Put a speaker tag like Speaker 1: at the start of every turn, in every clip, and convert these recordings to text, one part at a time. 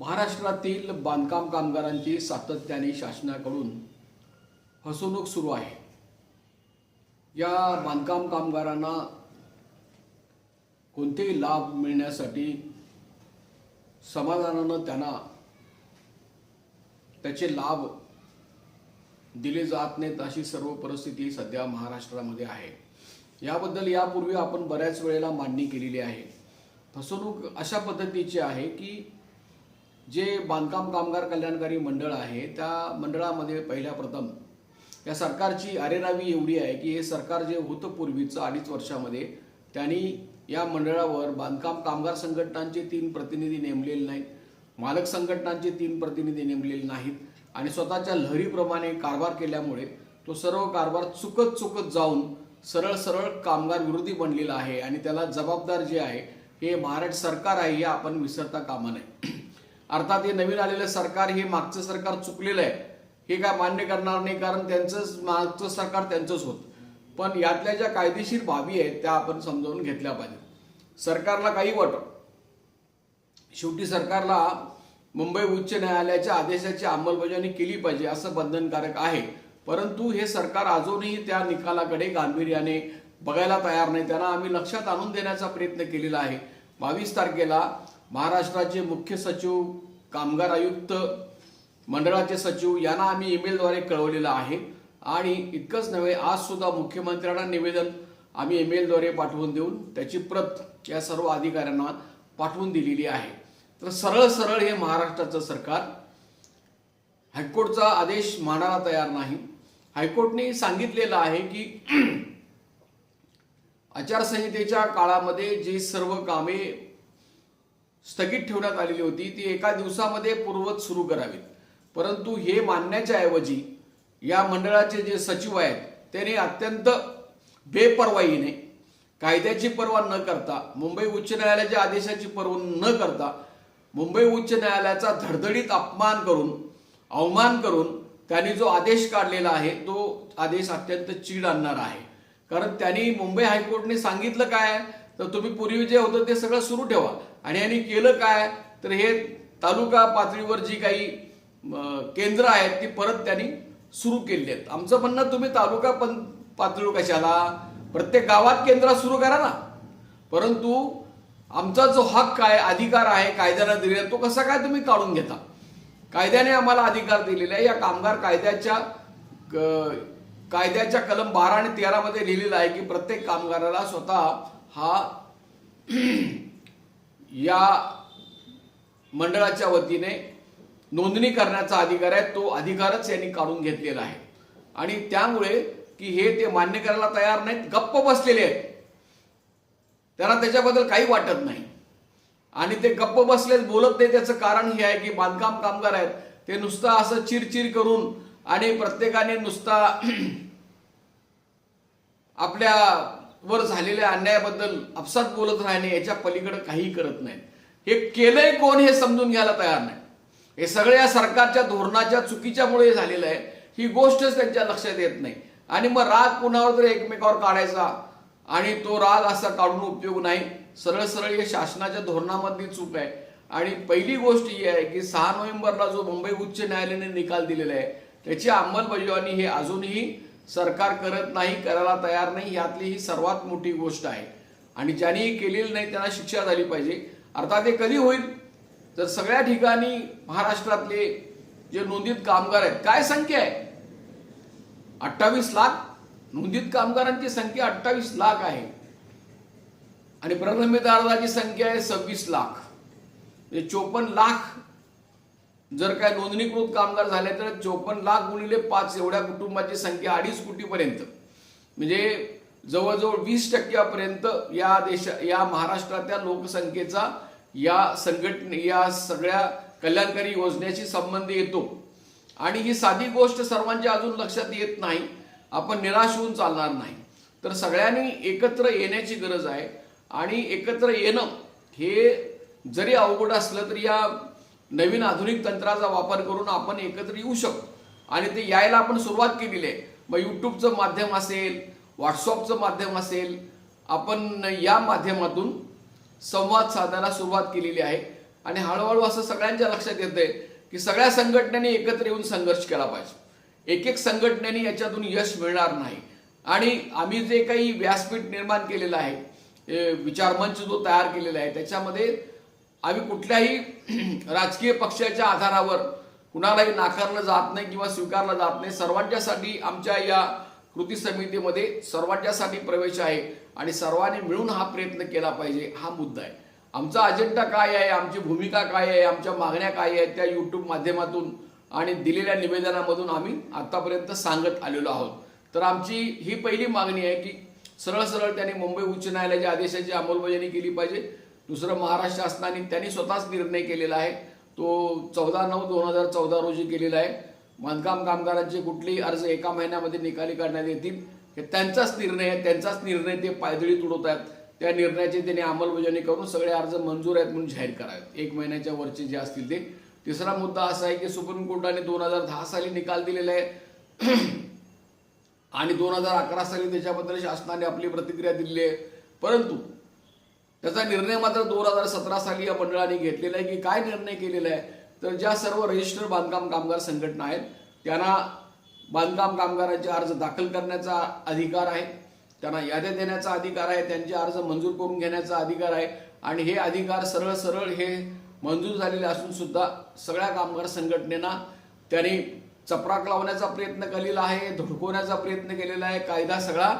Speaker 1: महाराष्ट्रातील बांधकाम कामगारांची सातत्याने शासनाकडून फसवणूक सुरू आहे. या बांधकाम कामगारांना कोणतेही लाभ मिळण्यासाठी समाधानानं त्यांना त्याचे लाभ दिले जात नाहीत अशी सर्व परिस्थिती सध्या महाराष्ट्रामध्ये आहे. याबद्दल यापूर्वी आपण बऱ्याच वेळेला मांडणी केलेली आहे. फसवणूक अशा पद्धतीची आहे की जे बांधकाम कामगार कल्याणकारी मंडळ आहे त्या मंडळामध्ये पहिल्या प्रथम या सरकारची अरेरावी एवढी आहे की हे सरकार जे होतं पूर्वीचं अडीच वर्षामध्ये त्यांनी या मंडळावर बांधकाम कामगार संघटनांचे तीन प्रतिनिधी नेमलेले नाहीत मालक संघटनांचे तीन प्रतिनिधी नेमलेले नाहीत आणि स्वतःच्या लहरीप्रमाणे कारभार केल्यामुळे तो सर्व कारभार चुकत चुकत जाऊन सरळ सरळ कामगार विरोधी बनलेला आहे आणि त्याला जबाबदार जे आहे हे महाराष्ट्र सरकार आहे हे आपण विसरता कामा नये. अर्थात हे नवीन आलेलं सरकार हे मागचं सरकार चुकलेलं आहे. हे काय मान्य करणार नाही कारण त्यांचंच मागचं सरकार त्यांचंच होतं. पण यातल्या ज्या कायदेशीर बाबी आहेत त्या आपण समजावून घेतल्या पाहिजे सरकारला काही वाट. शेवटी सरकारला मुंबई उच्च न्यायालयाच्या आदेशाची अंमलबजावणी केली पाहिजे असं बंधनकारक आहे. परंतु हे सरकार अजूनही त्या निकालाकडे गांभीर्याने बघायला तयार नाही. त्यांना आम्ही लक्षात आणून देण्याचा प्रयत्न केलेला आहे. बावीस तारखेला महाराष्ट्राचे मुख्य सचिव कामगार आयुक्त मंडळाचे सचिव यांना आम्ही ईमेलद्वारे कळवलेलं आहे. आणि इतकंच नव्हे आज सुद्धा मुख्यमंत्र्यांना निवेदन आम्ही ईमेलद्वारे पाठवून देऊन त्याची प्रत या सर्व अधिकाऱ्यांना पाठवून दिलेली आहे. तर सरळ सरळ हे महाराष्ट्राचं सरकार हायकोर्टचा आदेश मानायला तयार नाही. हायकोर्टने सांगितलेलं आहे की आचारसंहितेच्या काळामध्ये जी सर्व कामे स्थगित ठेवण्यात आलेली होती. ती एका दिवसामध्ये पूर्वत सुरू करावीत. परंतु हे मानण्याच्या ऐवजी या मंडळाचे जे सचिव आहेत त्यांनी अत्यंत बेपर्वाईने कायद्याची पर्वा न करता मुंबई उच्च न्यायालयाच्या आदेशाची पर्वा न करता मुंबई उच्च न्यायालयाचा धडधडीत अपमान करून अवमान करून त्यांनी जो आदेश काढलेला आहे तो आदेश अत्यंत चीड आणणार आहे. कारण त्यांनी मुंबई हायकोर्टने सांगितलं काय? तर तुम्ही पूर्वी जे होतं ते सगळं सुरू ठेवा. आणि यांनी केलं काय? तर हे तालुका पातळीवर जी काही केंद्र आहेत ती परत त्यांनी सुरू केली आहेत. आमचं म्हणणं तुम्ही तालुका पण पातळीवर कशाला? प्रत्येक गावात केंद्र सुरू करा ना. परंतु आमचा जो हक्क आहे अधिकार आहे कायद्यानं दिलेला तो कसा काय तुम्ही काढून घेता? कायद्याने आम्हाला अधिकार दिलेला आहे. या कामगार कायद्याच्या कायद्याच्या कलम बारा आणि तेरा मध्ये लिहिलेलं आहे की प्रत्येक कामगाराला स्वतः हा या मंडळाच्या वतीने नोंदणी करण्याचा अधिकार आहे. तो अधिकारच यांनी काढून घेतलेला आहे. आणि त्यामुळे की हे ते मान्य करायला तयार नाहीत गप्प बसलेले आहेत. त्यांना त्याच्याबद्दल काही वाटत नाही. आणि ते गप्प बसलेच बोलत नाही त्याचं कारण हे आहे की बांधकाम कामगार आहेत. ते नुसतं असं चिरचिर करून आणि प्रत्येकाने नुसता आपल्या वर झालेल्या अन्यायाबद्दल आपसात बोलत राहणे याच्या पलीकडे काही करत नाही. हे केलंय कोण हे समजून घ्यायला तयार नाही. हे सगळ्या सरकारच्या धोरणाच्या चुकीच्यामुळे झालेलं आहे. ही गोष्टच त्यांच्या लक्षात येत नाही. आणि मग राग कुणावर तरी एकमेकावर काढायचा? आणि तो राग असा काढून उपयोग नाही. सरळ सरळ हे शासनाच्या धोरणामधली चूक आहे. आणि पहिली गोष्ट ही आहे की सहा नोव्हेंबरला जो मुंबई उच्च न्यायालयाने निकाल दिलेला आहे त्याची अंमलबजावणी हे अजूनही सरकार करत नाही करायला तयार नाही यातली ही सर्वात मोठी गोष्ट आहे. आणि ज्यांनी केलेली नाही त्यांना शिक्षा झाली पाहिजे. अर्थात हे कधी होईल? तर सगळ्या ठिकाणी महाराष्ट्रातले जे नोंदित कामगार आहेत काय संख्या आहे? अठ्ठावीस लाख? नोंदित कामगारांची संख्या अठ्ठावीस लाख आहे. आणि प्रलंबित संख्या आहे सव्वीस लाख. म्हणजे चोपन्न लाख जर काय नोंदणीकृत कामगार झाले तर चोपन्न लाख गुणिले पाच एवढ्या कुटुंबाची संख्या अडीच कोटीपर्यंत. म्हणजे जवळजवळ वीस टक्क्यापर्यंत या देशा या महाराष्ट्रातल्या लोकसंख्येचा या संघटने या सगळ्या कल्याणकारी योजनेशी संबंध येतो. आणि ही साधी गोष्ट सर्वांच्या अजून लक्षात येत नाही. आपण निराश होऊन चालणार नाही. तर सगळ्यांनी एकत्र येण्याची गरज आहे. आणि एकत्र येणं हे जरी अवघड असलं तरी या नवीन आधुनिक तंत्राचा वापर करून आपण एकत्र येऊ शकतो. आणि ते यायला आपण सुरुवात केलेली आहे. मग यूट्यूबचं माध्यम असेल व्हॉट्सअपचं माध्यम असेल आपण या माध्यमातून संवाद साधायला सुरुवात केलेली आहे. आणि हळूहळू असं सगळ्यांच्या लक्षात येतंय की सगळ्या संघटनेने एकत्र येऊन संघर्ष केला पाहिजे. एक एक संघटनेने याच्यातून यश मिळणार नाही. आणि आम्ही जे काही व्यासपीठ निर्माण केलेलं आहे विचारमंच जो तयार केलेला आहे त्याच्यामध्ये आम्ही कुठल्याही राजकीय पक्षाच्या आधारावर कुणालाही नाकारलं जात नाही किंवा स्वीकारलं जात नाही. सर्वांच्यासाठी आमच्या या कृती समितीमध्ये सर्वांच्यासाठी प्रवेश आहे आणि सर्वांनी मिळून हा प्रयत्न केला पाहिजे हा मुद्दा आहे. आमचा अजेंडा काय आहे आमची भूमिका काय आहे आमच्या मागण्या काय आहेत त्या यूट्यूब माध्यमातून आणि दिलेल्या निवेदनामधून आम्ही आतापर्यंत सांगत आलेलो आहोत. तर आमची ही पहिली मागणी आहे की सरळ सरळ त्यांनी मुंबई उच्च न्यायालयाच्या आदेशाची अंमलबजावणी केली पाहिजे. दुसरं महाराष्ट्र शासनाने त्यांनी स्वतःच निर्णय केलेला आहे. तो चौदा नऊ दोन हजार चौदा रोजी केलेला आहे. बांधकाम कामगारांचे कुठलेही अर्ज एका महिन्यामध्ये निकाली काढण्यात येतील. हे त्यांचाच निर्णय आहे. त्यांचाच निर्णय ते पायदळी तुडवत आहेत. त्या निर्णयाची त्यांनी अंमलबजावणी करून सगळे अर्ज मंजूर आहेत म्हणून जाहीर करावेत. एक महिन्याच्या वरचे जे असतील ते. तिसरा मुद्दा असा आहे की सुप्रीम कोर्टाने दोन हजार दहा साली निकाल दिलेला आहे. आणि दोन हजार अकरा साली त्याच्याबद्दल शासनाने आपली प्रतिक्रिया दिली आहे. परंतु त्याचा निर्णय मात्र दोन हजार सतरा साली या मंडळाने घेतलेला आहे की काय निर्णय केलेला आहे? तर ज्या सर्व रजिस्टर बांधकाम कामगार संघटना आहेत त्यांना बांधकाम कामगारांचे अर्ज दाखल करण्याचा अधिकार आहे त्यांना याद्या देण्याचा अधिकार आहे त्यांचे अर्ज मंजूर करून घेण्याचा अधिकार आहे आणि हे अधिकार सरळ सरळ हे मंजूर झालेले असून सुद्धा सगळ्या कामगार संघटनेना त्यांनी चपराक लावण्याचा प्रयत्न केलेला आहे धडकवण्याचा प्रयत्न केलेला आहे कायदा सगळा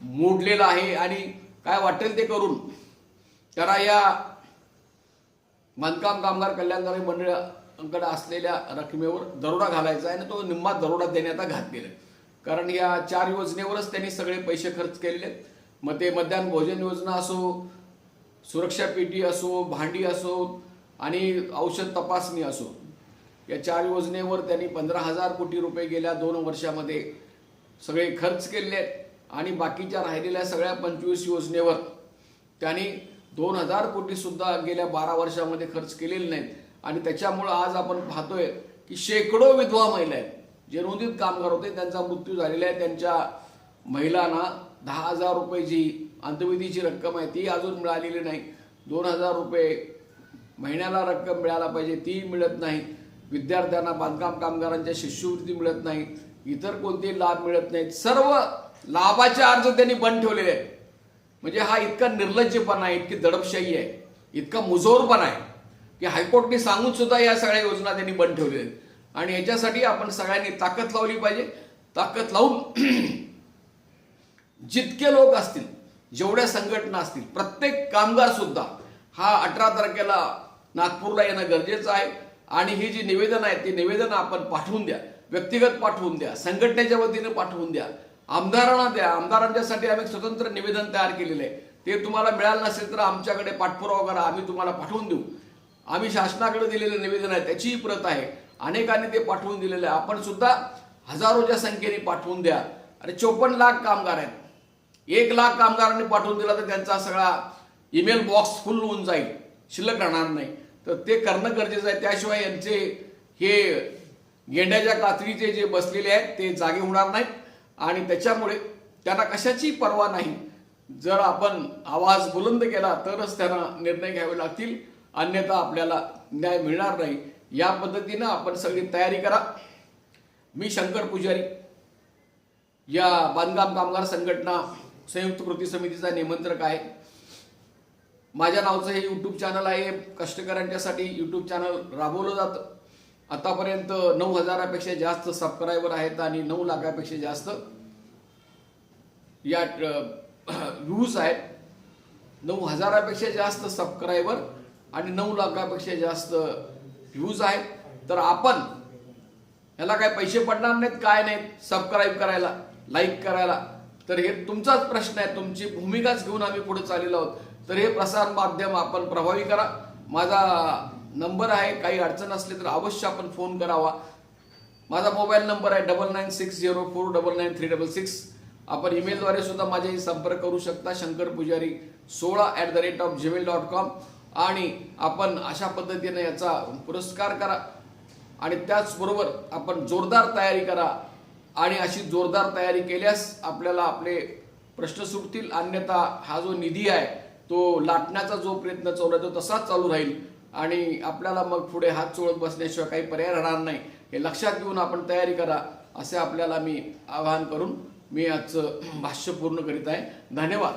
Speaker 1: मोडलेला आहे आणि काय वाटेल ते करून त्याला या बांधकाम कामगार कल्याणकारी मंडळाकडे असलेल्या रकमेवर दरोडा घालायचा आहे आणि तो निम्मा दरोडा देण्याचा घातलेला आहे कारण या चार योजनेवरच त्यांनी सगळे पैसे खर्च केलेले मग ते मध्यान्ह भोजन योजना असो सुरक्षा पेटी असो भांडी असो आणि औषध तपासणी असो या चार योजनेवर त्यांनी पंधरा हजार कोटी रुपये गेल्या दोन वर्षामध्ये सगळे खर्च केलेले आहेत. आणि बाकीच्या राहिलेल्या सगळ्या पंचवीस योजनेवर त्यांनी दोन हजार कोटी सुद्धा गेल्या बारा वर्षामध्ये खर्च केलेले नाहीत. आणि त्याच्यामुळं आज आपण पाहतोय की शेकडो विधवा महिला आहेत. जे नोंदित कामगार होते त्यांचा मृत्यू झालेला आहे. त्यांच्या महिलांना दहा हजार रुपये जी अंतविधीची रक्कम आहे ती अजून मिळालेली नाही. दोन हजार रुपये महिन्याला रक्कम मिळायला पाहिजे ती मिळत नाही. विद्यार्थ्यांना बांधकाम कामगारांच्या शिष्यवृत्ती मिळत नाही. इतर कोणतेही लाभ मिळत नाहीत. सर्व लाभाचे अर्ज त्यांनी बंद ठेवलेले आहेत. म्हणजे हा इतका निर्लज्जपणा आहे इतकी दडपशाही आहे इतका मुजोरपणा आहे की हायकोर्टने सांगून सुद्धा या सगळ्या योजना त्यांनी बंद ठेवल्या आहेत. आणि याच्यासाठी आपण सगळ्यांनी ताकद लावली पाहिजे. ताकद लावून जितके लोक असतील जेवढ्या संघटना असतील प्रत्येक कामगार सुद्धा हा अठरा तारखेला नागपूरला येणं गरजेचं आहे. आणि ही जी निवेदन आहे ती निवेदन आपण पाठवून द्या व्यक्तिगत पाठवून द्या संघटनेच्या वतीने पाठवून द्या. आमदारांना द्या. आमदारांच्यासाठी आम्ही स्वतंत्र निवेदन तयार केलेलं आहे. ते तुम्हाला मिळालं नसेल तर आमच्याकडे पाठपुरावा करा. आम्ही तुम्हाला पाठवून देऊ. आम्ही शासनाकडे दिलेलं निवेदन आहे त्याचीही प्रत आहे. अनेकांनी ते पाठवून दिलेलं आहे. आपण सुद्धा हजारोच्या संख्येने पाठवून द्या. अरे चोपन्न लाख कामगार आहेत. एक लाख कामगारांनी पाठवून दिला तर त्यांचा सगळा ईमेल बॉक्स फुल होऊन जाईल. शिल्लक राहणार नाही. तर ते करणं गरजेचं आहे. त्याशिवाय यांचे हे गेंड्याच्या कातडीचे जे बसलेले आहेत ते जागे होणार नाहीत. आणि त्याच्यामुळे त्यांना कशाची पर्वा नाही. जर आपण आवाज बुलंद केला तरच त्यांना निर्णय घ्यावे लागतील. अन्यथा आपल्याला न्याय मिळणार नाही. या पद्धतीनं आपण सगळी तयारी करा. मी शंकर पुजारी. या बांधकाम कामगार संघटना संयुक्त कृती समितीचा निमंत्रक आहे. माझ्या नावचं हे यूट्यूब चॅनल आहे. कष्टकऱ्यांच्यासाठी यूट्यूब चॅनल राबवलं जातं. आतापर्यंत नऊ हजारापेक्षा जास्त सबस्क्रायबर आहेत आणि नऊ लाखापेक्षा जास्त या व्ह्यूज आहेत. नऊ हजारापेक्षा जास्त सबस्क्रायबर आणि नऊ लाखापेक्षा जास्त व्ह्यूज आहेत. तर आपण ह्याला काय पैसे पडणार नाहीत काय नाहीत? सबस्क्राईब करायला लाईक करायला. तर हे तुमचाच प्रश्न आहे. तुमची भूमिकाच घेऊन आम्ही पुढे चाललेलो आहोत. तर हे प्रसार माध्यम आपण प्रभावी करा. माझा नंबर आहे काही अडचण असली तर अवश्य आपण फोन करावा. माझा मोबाईल नंबर आहे double nine six zero four double nine three double six. आपण ईमेलद्वारे सुद्धा माझ्याशी संपर्क करू शकता. शंकर पुजारी सोळा at the rate of Gmail dot com आणि आपण अशा पद्धतीने याचा पुरस्कार करा. आणि त्याचबरोबर आपण जोरदार तयारी करा. आणि अशी जोरदार तयारी केल्यास आपल्याला आपले प्रश्न सुटतील. अन्यथा हा जो निधी आहे तो लाटण्याचा जो प्रयत्न चालू आहे तो तसाच चालू राहील. आणि आपल्याला मग पुढे हात चोळत बसण्याशिवाय काही पर्याय राहणार नाही. हे लक्षात घेऊन आपण तयारी करा असे आपल्याला मी आवाहन करून मी आजचं भाष्य पूर्ण करीत आहे. धन्यवाद.